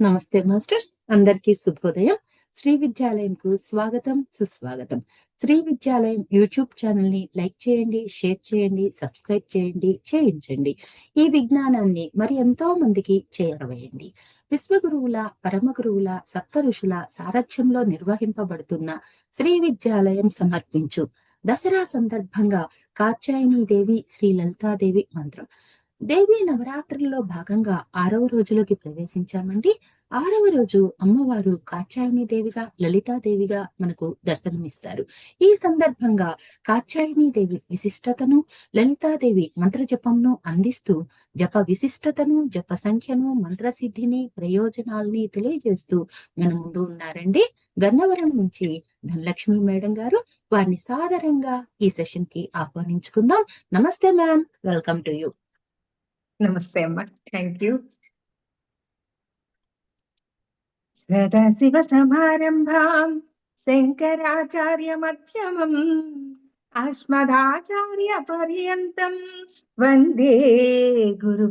నమస్తే మాస్టర్స్ అందరికీ శుభోదయం. శ్రీ విద్యాలయంకు స్వాగతం సుస్వాగతం. శ్రీ విద్యాలయం యూట్యూబ్ ఛానల్ని లైక్ చేయండి షేర్ చేయండి సబ్స్క్రైబ్ చేయండి చేయించండి. ఈ విజ్ఞానాన్ని మరి ఎంతో మందికి చేరవేయండి. విశ్వగురువుల పరమ గురువుల సప్త ఋషుల సారథ్యంలో నిర్వహింపబడుతున్న శ్రీ విద్యాలయం సమర్పించు దసరా సందర్భంగా కాత్యాయని దేవి శ్రీ లలితాదేవి మంత్రం. దేవి నవరాత్రుల్లో భాగంగా ఆరవ రోజులోకి ప్రవేశించామండి. ఆరవ రోజు అమ్మవారు కాచాయని దేవిగా లలితాదేవిగా మనకు దర్శనమిస్తారు. ఈ సందర్భంగా కాచాయని దేవి విశిష్టతను లలితాదేవి మంత్రజపంను అందిస్తూ జప విశిష్టతను జప సంఖ్యను మంత్రసిద్ధిని ప్రయోజనాల్ని తెలియజేస్తూ మన ముందు ఉన్నారండి. గన్నవరం నుంచి ధనలక్ష్మి మేడం గారు వారిని సాదరంగా ఈ సెషన్కి ఆహ్వానించుకుందాం. నమస్తే మ్యామ్. Welcome to you. నమస్తే అమ్మ థ్యాంక్ యూ సదాశివ సమారంభాం శంకరాచార్య మధ్యమం అస్మదాచార్య పర్యంతం వందే గురు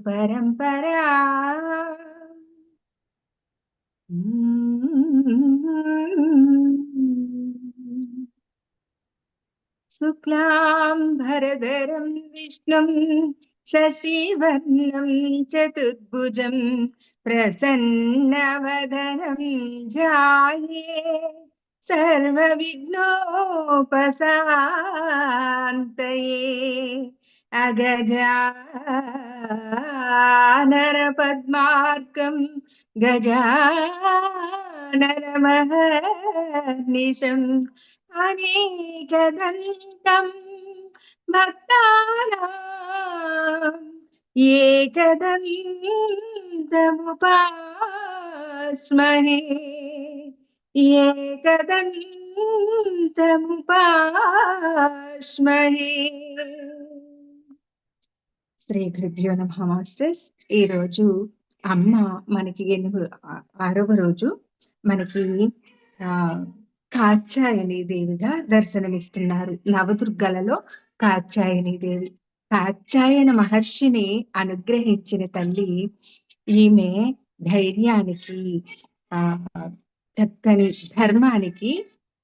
शशिवर्णं चतुर्भुजं प्रसन्नवदनं जाये सर्वविघ्नोपसान्तये अगजा गजानरमहर्निशम् अनेकदन्तम् సర్వవిఘ్నోపశాంతయే అగజానన భక్తానాం ఏకదంతముపాస్మహే ఏకదంతముపాస్మహే శ్రీ గురుభ్యో నమ మాస్టర్స్. ఈ రోజు అమ్మ మనకి ఎనిమిది ఆరవ రోజు మనకి ఆ కాత్యాయని దేవిగా దర్శనమిస్తున్నారు నవదుర్గలలో. కాత్యాయని దేవి. కాత్యాయన మహర్షిని అనుగ్రహించిన తల్లి ఈమె ధైర్యానికి ఆ చక్కని ధర్మానికి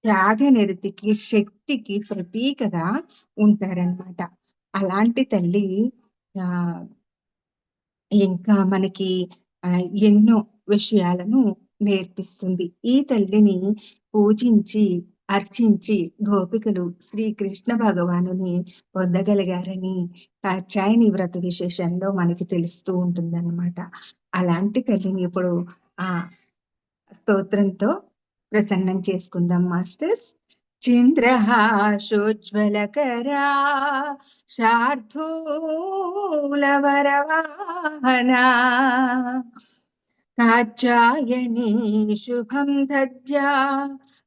త్యాగనిరతికి శక్తికి ప్రతీకగా ఉంటారనమాట అలాంటి తల్లి ఆ ఇంకా మనకి ఎన్నో విషయాలను నేర్పిస్తుంది. ఈ తల్లిని పూజించి అర్చించి గోపికలు శ్రీకృష్ణ భగవానుని పొందగలిగారని కాచాయని వ్రత విశేషంలో మనకి తెలుస్తూ ఉంటుందన్నమాట. అలాంటి తల్లిని ఇప్పుడు ఆ స్తోత్రంతో ప్రసన్నం చేసుకుందాం మాస్టర్స్. చంద్రహాశోజ్వలకరా శార్థూలవరవాహనా కాచాయని శుభం దద్యా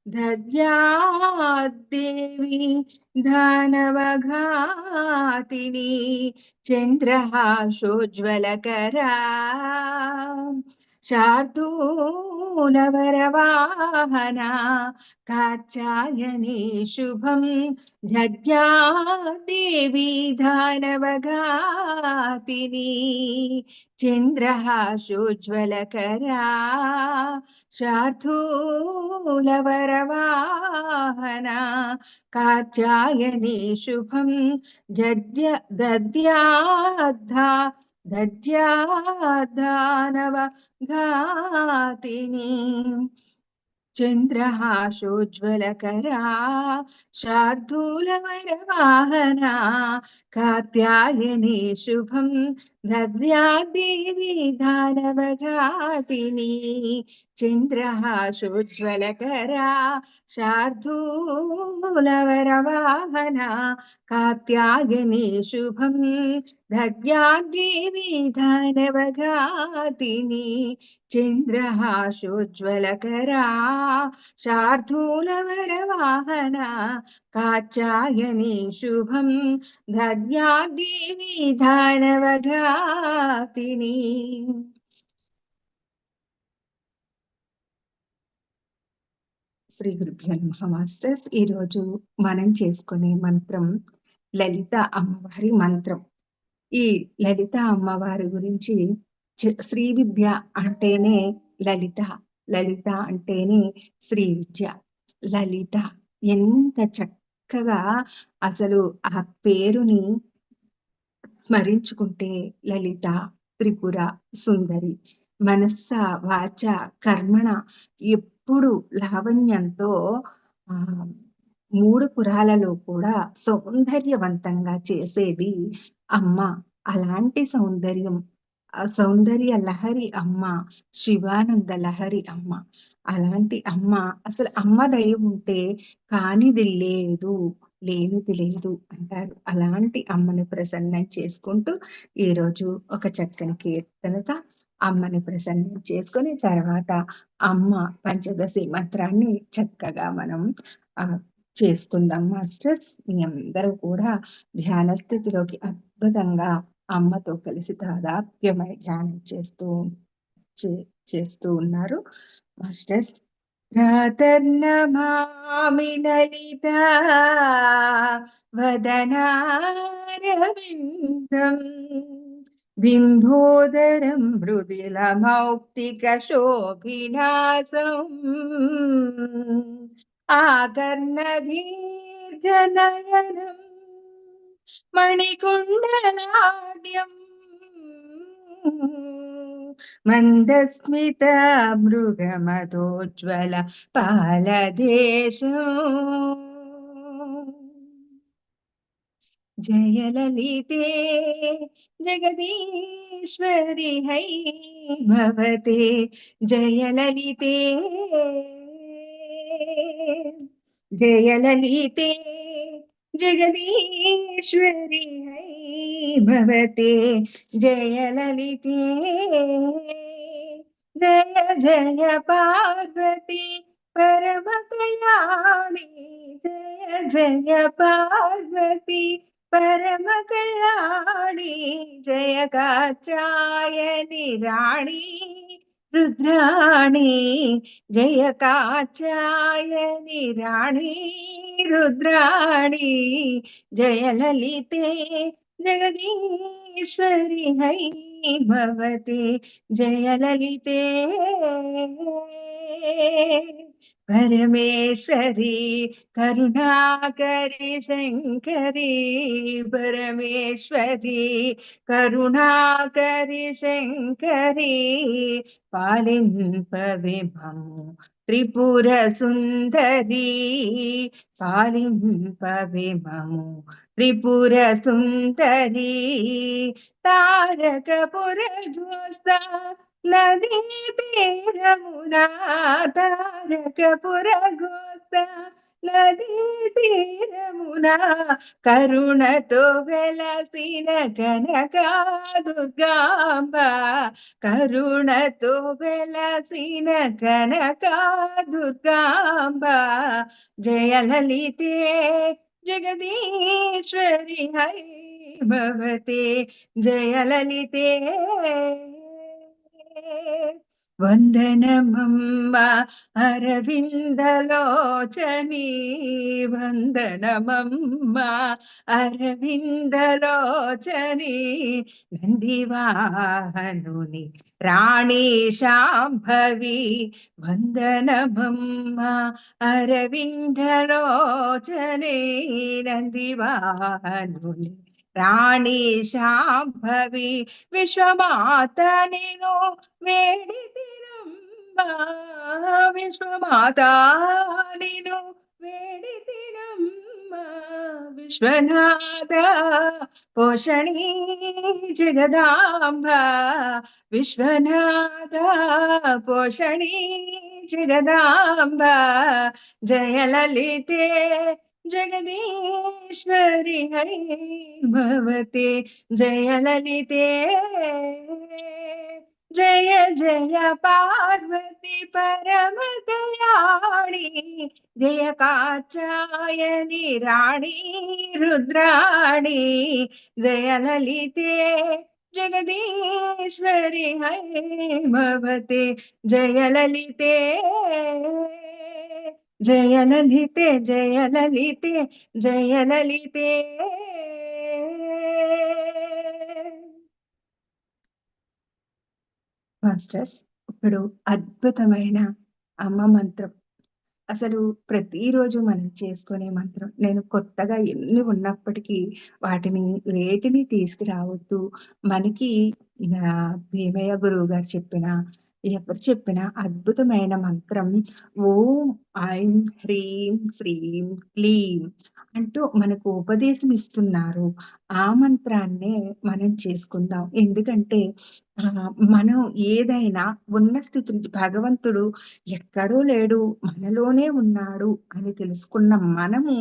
दद्याद्देवी दानवघातिनी चन्द्रहासोज्ज्वलकरा। శార్దూలవరవాహనా కాచాయనే శుభం జజ్ఞా దేవి దానవఘాతిని చంద్రహాశోజ్వలకరా శార్దూలవరవాహనా కాచాయనే శుభం జజ్య దద్యాద్ధా దజ్యాదానవ ఘాతిని. చంద్రహాశోజ్వలకరా శార్దూలవరవాహనా కాత్యాయని శుభం దద్యాదేవి దానవఘాతిని చంద్రహాశోజ్వలకరా శార్దూలవరవాహనా కాత్యాయని శుభం దద్యాదేవి దానవఘాతిని చంద్రహాశోజ్వలకరా శార్దూలవరవాహనా కాచాయని శుభం దద్యాదేవి జాతిని శ్రీ గురుభ్యో నమ మాస్టర్స్ ఈ రోజు మనం చేసుకునే మంత్రం లలిత అమ్మవారి మంత్రం ఈ లలిత అమ్మవారి గురించి చి- శ్రీ విద్య అంటేనే లలిత. లలిత అంటేనే శ్రీ విద్య. లలిత ఎంత చక్కగా అసలు ఆ పేరుని స్మరించుకుంటే లలిత, త్రిపుర సుందరి. మనస్స, వాచ, కర్మణ ఎప్పుడు లావణ్యంతో మూడు పురాలలో కూడా సౌందర్యవంతంగా చేసేది అమ్మ. అలాంటి సౌందర్యం సౌందర్య లహరి అమ్మ. శివానంద లహరి అమ్మ. అలాంటి అమ్మ అసలు అమ్మ దయ ఉంటే కానిది లేదు, లేనిది లేదు అంటారు. అలాంటి అమ్మని ప్రసన్నం చేసుకుంటూ ఈరోజు ఒక చక్కని కీర్తనత అమ్మని ప్రసన్నం చేసుకొని తర్వాత అమ్మ పంచదశి మంత్రాన్ని చక్కగా మనం చేసుకుందాం మాస్టర్స్. మీ అందరూ కూడా ధ్యాన స్థితిలోకి అద్భుతంగా అమ్మతో కలిసి దాదాప్యమై ధ్యానం చేస్తూ చే చేస్తూ ఉన్నారు మాస్టర్స్. പ്രാതർണമാമിനലിത വദനാരവിന്ദം ബിംബോദരം മൃദിലമൗക്തികശോഭിനാസം. ആകർണധീർഘനയനം മണികുണ്ടലാഡ്യം మందస్మిత మృగమదోజ్వల పాలదేశం జయలలితే జగదీశ్వరి హైమవతే జయలలితే జయలలితే జగదీశ్వరి హై జయలలితే జయ జయ పార్వతి పరమ కళ్యాణి జయ జయ పార్వతి పరమ కళ్యాణి జయ కాచాయని రాణి రుద్రాణి జయ కాచాయని రాణి రుద్రాణి జయ లలితే జగదీశ్వరి హైమవతే జయ లలితే పరమేశ్వరి కరుణాకరి శంకరి పరమేశ్వరి కరుణాకరి శంకరి పాలింపవే మము త్రిపుర సుందరి పాలింపవే మము త్రిపుర సుందరి తారకపుర ఘోస్త నదీ తీరమున తారకపుర ఘోస్త నదీ తీరమున కరుణతో వెలసిన కనక దుర్గాంబ కరుణతో వెలసిన కనక దుర్గాంబ జయలలితే జగదీశ్వరి హైభవతే జయలలితే వందనమమ్మ అరవిందలోచని. వందనమమ్మ అరవిందలోచని. నందివాహనుని రాణి శాంభవి. వందనమమ్మ అరవిందలోచని. నందివాహనుని రాణీశాంభవి విశ్వమాత నేను వేడితినమ్మా విశ్వమాత నేను వేడితినమ్మా విశ్వనాథ పోషణీ జగదాంబ. విశ్వనాథ పోషణీ జగదాంబ. జయలలితే జగదీశ్వరి హైమవతే జయలలితే జయ జయ పార్వతి పరమ కళ్యాణి జయ కాచాయని రాణి రుద్రాణి జయలలితే జగదీశ్వరి హైమవతే జయలలితే జయలలితే జయలలితే జయలలితే మాస్టర్స్ ఇప్పుడు అద్భుతమైన అమ్మ మంత్రం. అసలు ప్రతిరోజు మనం చేసుకునే మంత్రం. నేను కొత్తగా ఎన్ని ఉన్నప్పటికీ వాటిని వేటిని తీసుకురావద్దు. మనకి భీమయ్య గురువు గారు చెప్పిన, ఎవరు చెప్పిన అద్భుతమైన మంత్రం ఓం ఐం హ్రీం శ్రీం క్లీం అంటూ మనకు ఉపదేశం ఇస్తున్నారు. ఆ మంత్రాన్నే మనం చేసుకుందాం. ఎందుకంటే మనం ఏదైనా ఉన్న స్థితి భగవంతుడు ఎక్కడో లేడు మనలోనే ఉన్నాడు అని తెలుసుకున్న మనము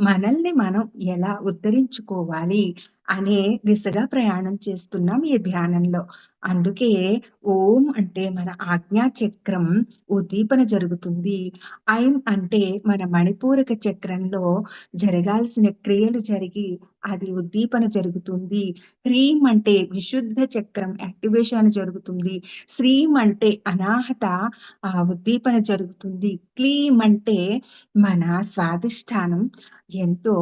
మనల్ని మనం ఎలా ఉద్ధరించుకోవాలి అనే దిశగా ప్రయాణం చేస్తున్నాం ఈ ధ్యానంలో. అందుకే ఓం అంటే మన ఆజ్ఞా చక్రం ఉద్దీపన జరుగుతుంది. ఐం అంటే మన మణిపూరక చక్రంలో జరగాల్సిన క్రియలు జరిగి అది ఉద్దీపన జరుగుతుంది. హ్రీం అంటే విశుద్ధ చక్రం యాక్టివేషన్ జరుగుతుంది. శ్రీం అంటే అనాహత ఆ ఉద్దీపన జరుగుతుంది. క్లీం అంటే మన స్వాధిష్టానం ఎంతో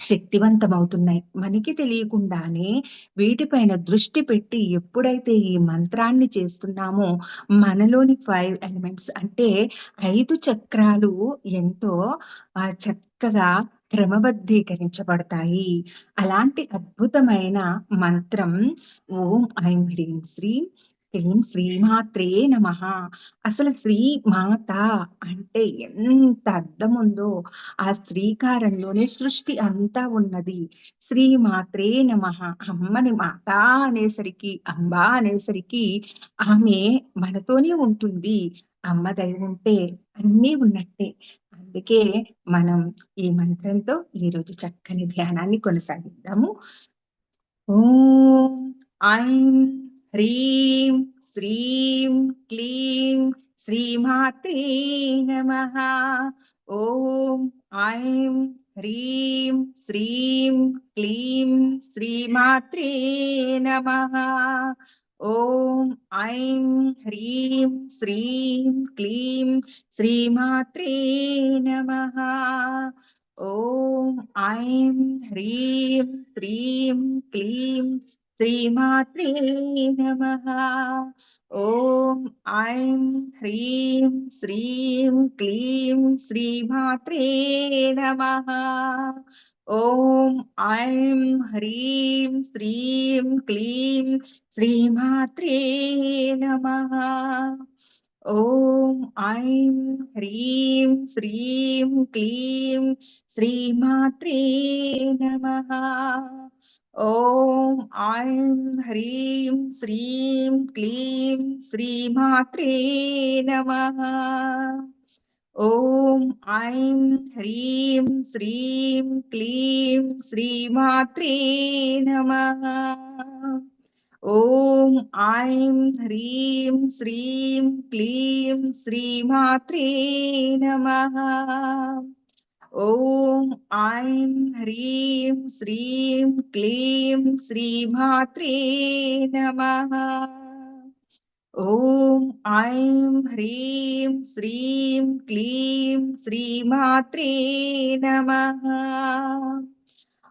శక్తివంతమవుతున్నాయి. మనకి తెలియకుండానే వీటిపైన దృష్టి పెట్టి ఎప్పుడైతే ఈ మంత్రాన్ని చేస్తున్నామో మనలోని ఫైవ్ ఎలిమెంట్స్ అంటే ఐదు చక్రాలు ఎంతో ఆహ్, చక్కగా క్రమబద్ధీకరించబడతాయి. అలాంటి అద్భుతమైన మంత్రం ఓం ఐం హ్రీం శ్రీం క్లీం శ్రీమాత్రే నమ అసలు శ్రీ మాత అంటే ఎంత అర్థం ఉందో ఆ శ్రీకారంలోనే సృష్టి అంతా ఉన్నది. శ్రీమాత్రే నమ అమ్మని మాత అనేసరికి, అంబ అనేసరికి ఆమె మనతోనే ఉంటుంది. అమ్మ దయ ఉంటే అన్నీ ఉన్నట్టే. అందుకే మనం ఈ మంత్రంతో ఈరోజు చక్కని ధ్యానాన్ని కొనసాగిద్దాము. ఓం ఐం హ్రీం శ్రీం క్లీం శ్రీమాత్రే నమ ఓం ఐం హ్రీం శ్రీం క్లీం శ్రీమాత్రే నమ ॐ ऐं ह्रीं श्रीं क्लीं श्रीमात्रे नमः ॐ ऐं ह्रीं श्रीं क्लीं श्रीमात्रे नमः ॐ ऐं ह्रीं श्रीं क्लीं श्रीमात्रे नमः ఓం ఐం హ్రీం శ్రీం క్లీం శ్రీమాత్రే నమ. ఓం ఐం హ్రీం శ్రీం క్లీం శ్రీమాత్రే నమ. ఓం ఐం హ్రీం శ్రీం క్లీం శ్రీమాత్రే నమ. ఓం ఐం హ్రీం శ్రీం క్లీం శ్రీమాత్రే నమ. ఓం ఐం హ్రీం శ్రీం క్లీం శ్రీమాత్రే నమ. ఓం ఐం హ్రీం శ్రీం క్లీం శ్రీమాత్రే నమ. ఓం ఐం హ్రీం శ్రీం క్లీం శ్రీమాత్రే నమ.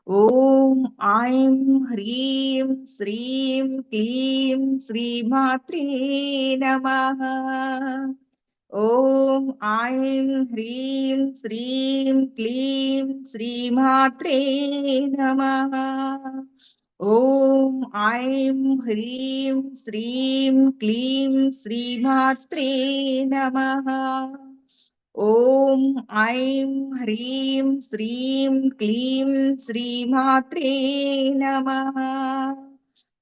ఓం ఐం హ్రీం శ్రీం క్లీం శ్రీమాత్రే నమ. ఓం ఐం హ్రీం శ్రీం క్లీం శ్రీమాత్రే నమ. ॐ ऐं ह्रीं श्रीं क्लीं श्रीमात्रे नमः। ॐ ऐं ह्रीं श्रीं क्लीं श्रीमात्रे नमः।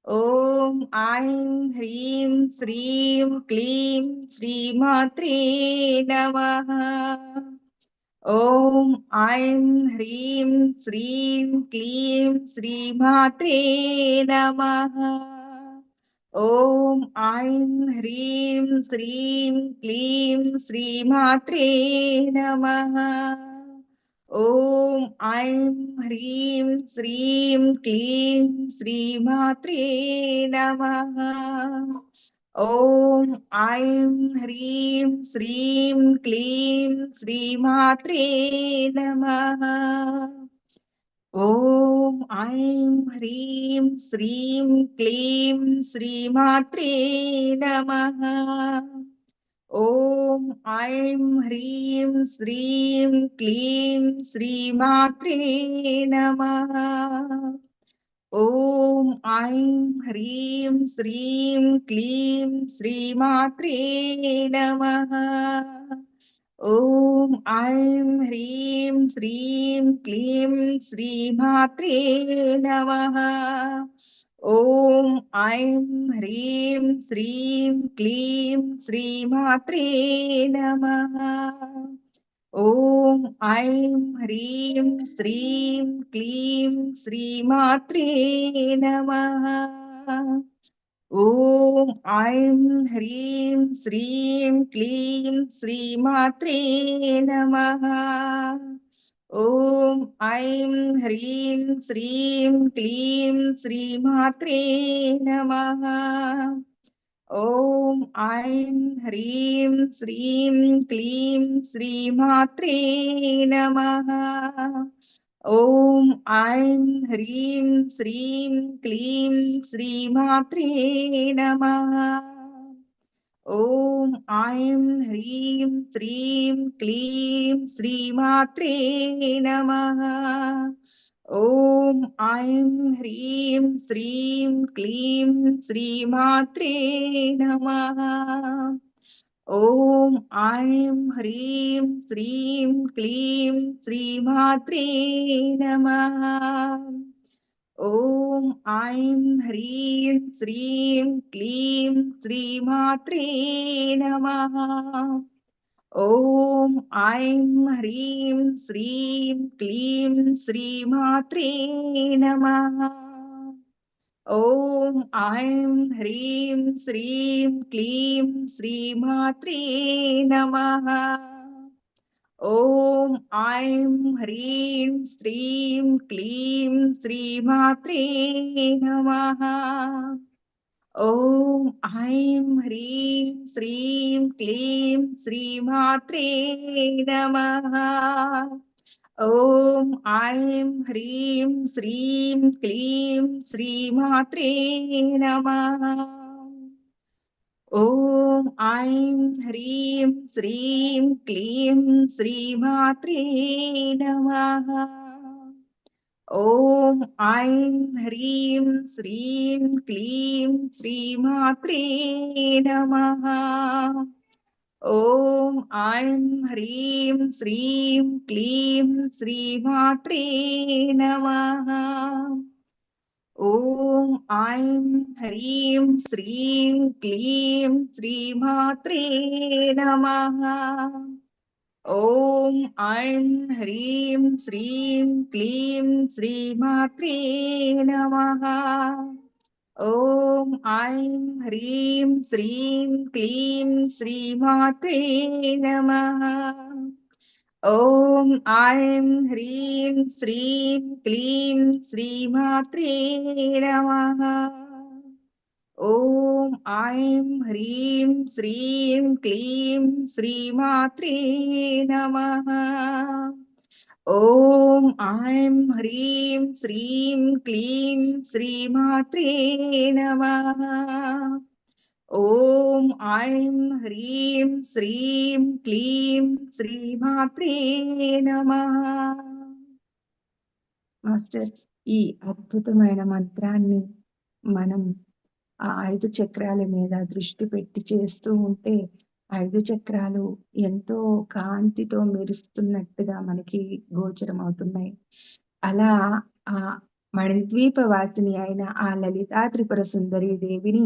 ॐ ऐं ह्रीं श्रीं क्लीं श्रीमात्रे नमः। ॐ ऐं ह्रीं श्रीं क्लीं श्रीमात्रे नमः। ॐ ऐं ह्रीं श्रीं क्लीं श्रीमात्रे नमः। ॐ ऐं ह्रीं श्रीं क्लीं श्रीमात्रे नमः। ఓం ఐం హ్రీం శ్రీం క్లీం శ్రీమాత్రే నమ. ఓం ఐం హ్రీం శ్రీం క్లీం శ్రీమాత్రే నమ. ఓం ఐం హ్రీం శ్రీం క్లీం శ్రీమాత్రే నమ. ఐం హ్రీం శ్రీం క్లీం శ్రీమాత్రే నమ. ఓం ఐం హ్రీం శ్రీం క్లీం శ్రీమాత్రే నమ. ఓం ఐం హ్రీం శ్రీం క్లీం శ్రీమాత్రే నమ. ఓం ఐం హ్రీం శ్రీం క్లీం శ్రీమాత్రే నమ. ఓం ఐం హ్రీం శ్రీం క్లీం శ్రీమాత్రే నమ. ఓం ఐం హ్రీం శ్రీం క్లీం శ్రీమాత్రే నమ. ఓం ఐం హ్రీం శ్రీం క్లీం శ్రీమాత్రే నమ. ఓం ఐం హ్రీం శ్రీం క్లీం శ్రీమాత్రే నమ. ఓం ఐం హ్రీం శ్రీం క్లీం శ్రీమాత్రే నమ. ॐ ऐं ह्रीं श्रीं क्लीं श्रीमात्रे नमः ॐ ऐं ह्रीं श्रीं क्लीं श्रीमात्रे नमः ॐ ऐं ह्रीं श्रीं क्लीं श्रीमात्रे नमः ॐ ऐं ह्रीं श्रीं क्लीं श्रीमात्रे नमः ॐ ऐं ह्रीं श्रीं क्लीं श्रीमात्रे नमः ॐ ऐं ह्रीं श्रीं क्लीं श्रीमात्रे नमः ఓం ఐం హ్రీం శ్రీం క్లీం శ్రీమాత్రే నమ. ఓం ఐం హ్రీం శ్రీం క్లీం శ్రీమాత్రే నమ. ఓం ఐం హ్రీం శ్రీం క్లీం శ్రీమాత్రే నమ. ॐ ऐं ह्रीं श्रीं क्लीं श्रीमात्रे नमः ॐ ऐं ह्रीं श्रीं क्लीं श्रीमात्रे नमः ॐ ऐं ह्रीं श्रीं क्लीं श्रीमात्रे नमः ఓం ఐం హ్రీం శ్రీం క్లీం శ్రీమాత్రే నమ. ఓం ఐం హ్రీం శ్రీం క్లీం శ్రీమాత్రే నమ. ఓం ఐం హ్రీం శ్రీం క్లీం శ్రీమాత్రే నమ. ఓం ఐం హ్రీం శ్రీం క్లీం శ్రీమాత్రే నమ. ఓం ఐం హ్రీం శ్రీం క్లీం శ్రీమాత్రే నమ. ఓం ఐం హ్రీం శ్రీం క్లీం శ్రీమాత్రే నమ. మాస్టర్స్ ఈ అద్భుతమైన మంత్రాన్ని మనం ఆ ఐదు చక్రాల మీద దృష్టి పెట్టి చేస్తూ ఉంటే ఐదు చక్రాలు ఎంతో కాంతితో మెరుస్తున్నట్టుగా మనకి గోచరం అవుతున్నాయి అలా ఆ మణిద్వీప వాసిని అయిన ఆ లలితా త్రిపుర సుందరి దేవిని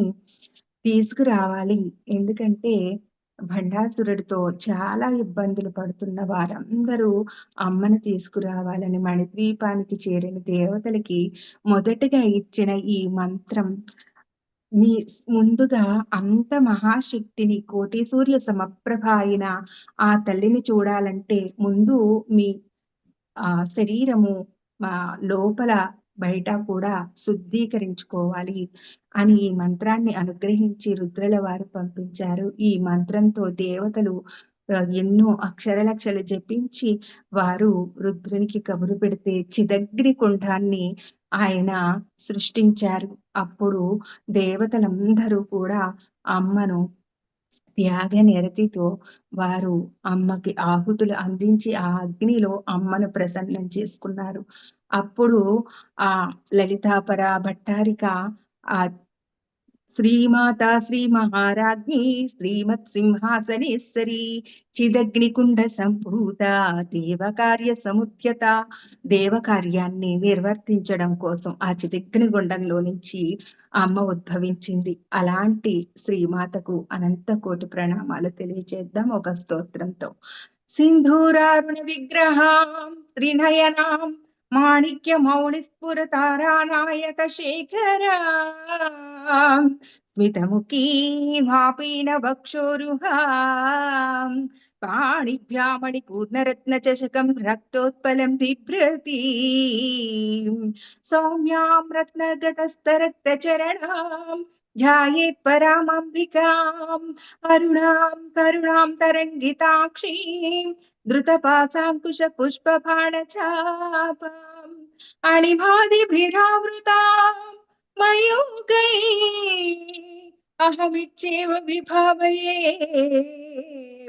తీసుకురావాలి. ఎందుకంటే భండాసురుడితో చాలా ఇబ్బందులు పడుతున్న వారందరూ అమ్మను తీసుకురావాలని మణిద్వీపానికి చేరిన దేవతలకి మొదటగా ఇచ్చిన ఈ మంత్రం నీ ముందుగా అంత మహాశక్తిని కోటి సూర్య సమప్రభ అయిన ఆ తల్లిని చూడాలంటే ముందు మీ ఆ శరీరము లోపల బయట కూడా శుద్ధీకరించుకోవాలి అని ఈ మంత్రాన్ని అనుగ్రహించి రుద్రుల వారు పంపించారు. ఈ మంత్రంతో దేవతలు ఎన్నో అక్షరలక్షలు జపించి వారు రుద్రునికి కబురు పెడితే చిదగ్ని కుండాన్ని ఆయన సృష్టించారు. అప్పుడు దేవతలందరూ కూడా అమ్మను త్యాగ నిరతితో వారు అమ్మకి ఆహుతులు అందించి ఆ అగ్నిలో అమ్మను ప్రసన్నం చేసుకున్నారు. అప్పుడు ఆ లలితాపర భట్టారిక ఆ శ్రీమాత శ్రీ మహారాజ్ఞి శ్రీమత్ సింహాసనేశ్వరి చిదగ్నికుండ సంభూత దేవకార్య సముద్యత దేవకార్యాన్ని నిర్వర్తించడం కోసం ఆ చిదగ్నిగుండంలో నుంచి అమ్మ ఉద్భవించింది. అలాంటి శ్రీమాతకు అనంత కోటి ప్రణామాలు తెలియజేద్దాం ఒక స్తోత్రంతో. సింధూరారుణ విగ్రహాం త్రినయనాం మాణిక్య మౌళి స్ఫురతారానాయక శేఖరాం. స్మితముఖీమాపీన వక్షోరుహాం. పాణిభ్యామణి పూర్ణరత్న చషకం రక్తోత్పలం బిభ్రతి. సౌమ్యాం రత్నఘటస్థరక్త ध्याये परामम्बिकाम् अरुणाम् करुणाम् तरङ्गिताक्षीम् द्रुतपासाङ्कुशपुष्पबाणचापाम् अणिभादिभिरावृताम्, मयूगै अहमिच्छेव विभावये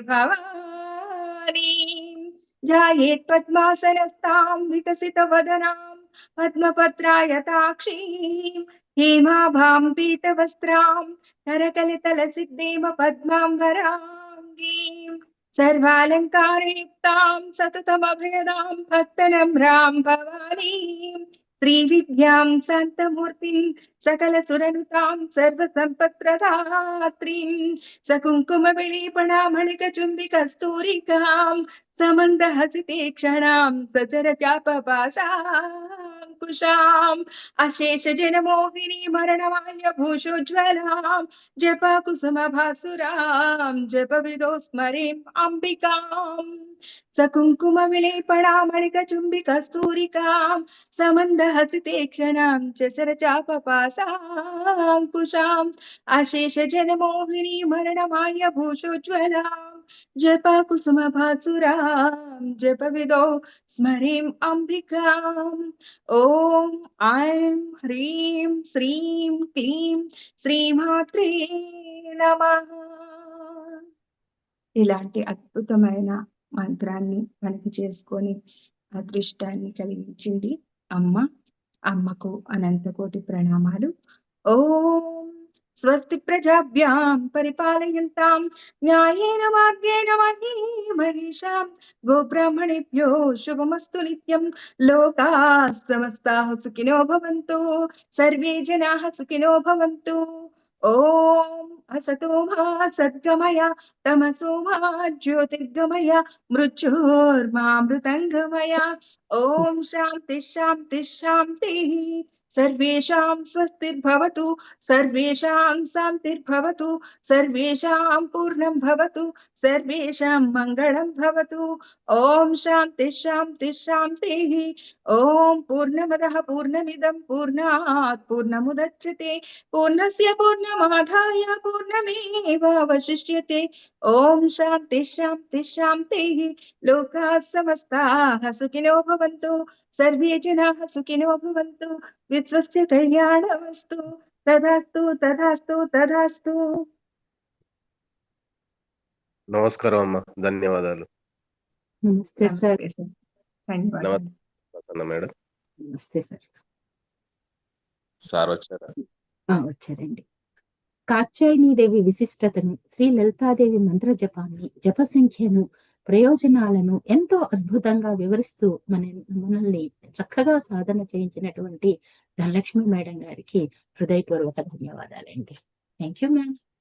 भवानी। जायेत् पद्मासनस्ताम्, विकसितवदनाम्, पद्मपत्रायताक्षीम् हेमाभां पीतवस्त्रां करकलितलसिद्धीम पद्मां वराङ्गीं सर्वालङ्कारयुक्तां सततमभयदां भक्तनम्रां भवानीं श्रीविद्यां शान्तमूर्तिं समन्दहसिते क्षणां सचरचापवासाङ्कुशाम् अशेषजनमोहिनी मरणमाल्यभूषोज्ज्वलां जपकुसुमभासुरां जपविदो स्मरेम् अम्बिकाम् सकुङ्कुमविलेपणामणिकचुम्बिकस्तूरिकां समन्दहसिते क्षणां च मोहिनी अशेषजनमोहिनी भूषोज्वला జప అంబికాం కుసుమ భాసురాం జప విదో అంబికాం. ఓం ఐం హ్రీం శ్రీం క్లీం శ్రీమాత్రే నమ. ఇలాంటి అద్భుతమైన మంత్రాన్ని మనకి చేసుకొని అదృష్టాన్ని కలిగించింది అమ్మ. అమ్మకు అనంత కోటి ప్రణామాలు. ఓం स्वस्ति प्रजाभ्यां परिपालयन्तां, न्यायेन मार्गेण मही महिषां, गोब्राह्मणेभ्यो शुभमस्तु नित्यं। लोकाः समस्ताः सुखिनो भवन्तु, सर्वे जनाः सुखिनो भवन्तु। ॐ असतो मा सद्गमय, तमसो मा ज्योतिर्गमय, मृत्योर्मामृतङ्गमय। ॐ शान्तिः शान्तिः शान्तिः। सर्वेषां स्वस्तिर्भवतु सर्वेषां शान्तिर्भवतु सर्वेषां पूर्णं भवतु। सर्वेशां मङ्गलं भवतु। ॐ शान्ति शान्ति शान्तिः। ॐ पूर्णमदः पूर्णमिदं पूर्णात् पूर्णमुदच्यते पूर्णस्य पूर्णमाधाय पूर्णमेवावशिष्यते ॐ शान्ति शान्ति शान्तिः। लोकाः समस्ताः सुखिनो भवन्तु। सर्वे जनाः सुखिनो भवन्तु। विश्वस्य कल्याणमस्तु। तदास्तु तदास्तु तदास्तु। నమస్కారం అమ్మ ధన్యవాదాలు. నమస్తే సార్. ధన్యవాదాలు. మేడం. నమస్తే సార్. సార్ వచ్చారా? వచ్చారండి. కాత్యాయనీదేవి విశిష్టతను శ్రీ లలితాదేవి మంత్ర జపాన్ని జప సంఖ్యను ప్రయోజనాలను ఎంతో అద్భుతంగా వివరిస్తూ మన మనల్ని చక్కగా సాధన చేయించినటువంటి ధనలక్ష్మి మేడం గారికి హృదయపూర్వక ధన్యవాదాలండి. Thank you ma'am.